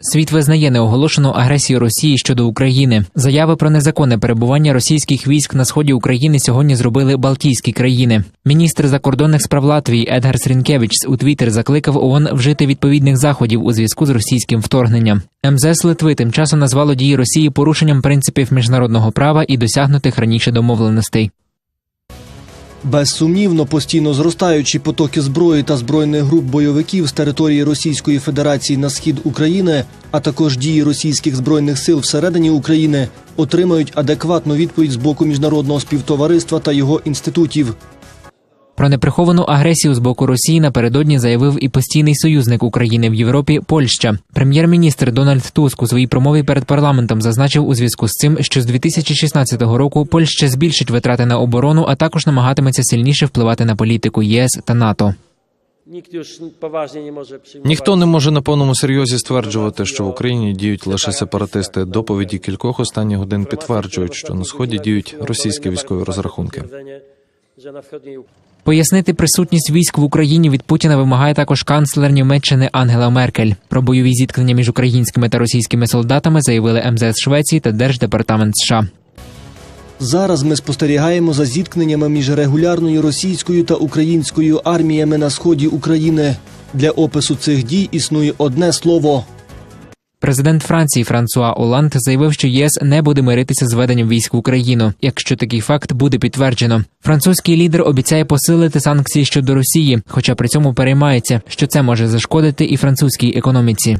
Світ визнає неоголошену агресію Росії щодо України. Заяви про незаконне перебування російських військ на сході України сьогодні зробили Балтійські країни. Міністр закордонних справ Латвії Едгар Срінкевич у Твіттер закликав ООН вжити відповідних заходів у зв'язку з російським вторгненням. МЗС Литви тим часом назвало дії Росії порушенням принципів міжнародного права і досягнутих раніше домовленостей. Безсумнівно, постійно зростаючі потоки зброї та збройних груп бойовиків з території Російської Федерації на схід України, а також дії російських збройних сил всередині України отримають адекватну відповідь з боку міжнародного співтовариства та його інститутів. Про неприховану агресію з боку Росії напередодні заявив і постійний союзник України в Європі Польща. Прем'єр-міністр Дональд Туск у своїй промові перед парламентом зазначив у зв'язку з цим, що з 2016 року Польща збільшить витрати на оборону, а також намагатиметься сильніше впливати на політику єС та НАТО. Ніхто не може на повному серйозі стверджувати, що в Україні діють лише сепаратисти. Доповіді кількох останніх годин підтверджують, що на сході діють російські військові розрахунки. Пояснити присутність військ в Україні від Путіна вимагає також канцлер Німеччини Ангела Меркель. Про бойові зіткнення між українськими та російськими солдатами заявили МЗС Швеції та Держдепартамент США. Зараз ми спостерігаємо за зіткненнями між регулярною російською та українською арміями на сході України. Для опису цих дій існує одне слово Президент Франції Франсуа Оланд заявив, що ЄС не буде миритися з веденням військ в Україну, якщо такий факт буде підтверджено. Французький лідер обіцяє посилити санкції щодо Росії, хоча при цьому переймається, що це може зашкодити і французькій економіці.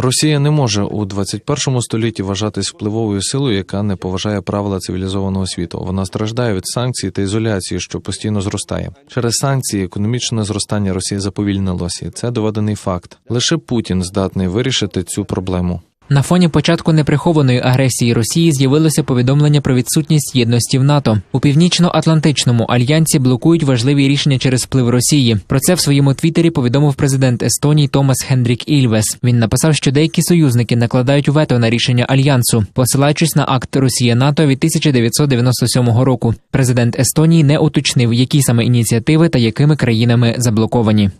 Росія не може у 21 столітті вважатись впливовою силою, яка не поважає правила цивілізованого світу. Вона страждає від санкцій та ізоляції, що постійно зростає. Через санкції економічне зростання Росії заповільнилося. Це доведений факт. Лише Путін здатний вирішити цю проблему. На фоні початку неприхованої агресії Росії з'явилося повідомлення про відсутність єдності в НАТО. У північно-атлантичному альянсі блокують важливі рішення через вплив Росії. Про це в своєму твіттері повідомив президент Естонії Томас Хендрік Ільвес. Він написав, що деякі союзники накладають вето на рішення альянсу, посилаючись на акт Росія НАТО від 1997 року. Президент Естонії не уточнив, які саме ініціативи та якими країнами заблоковані.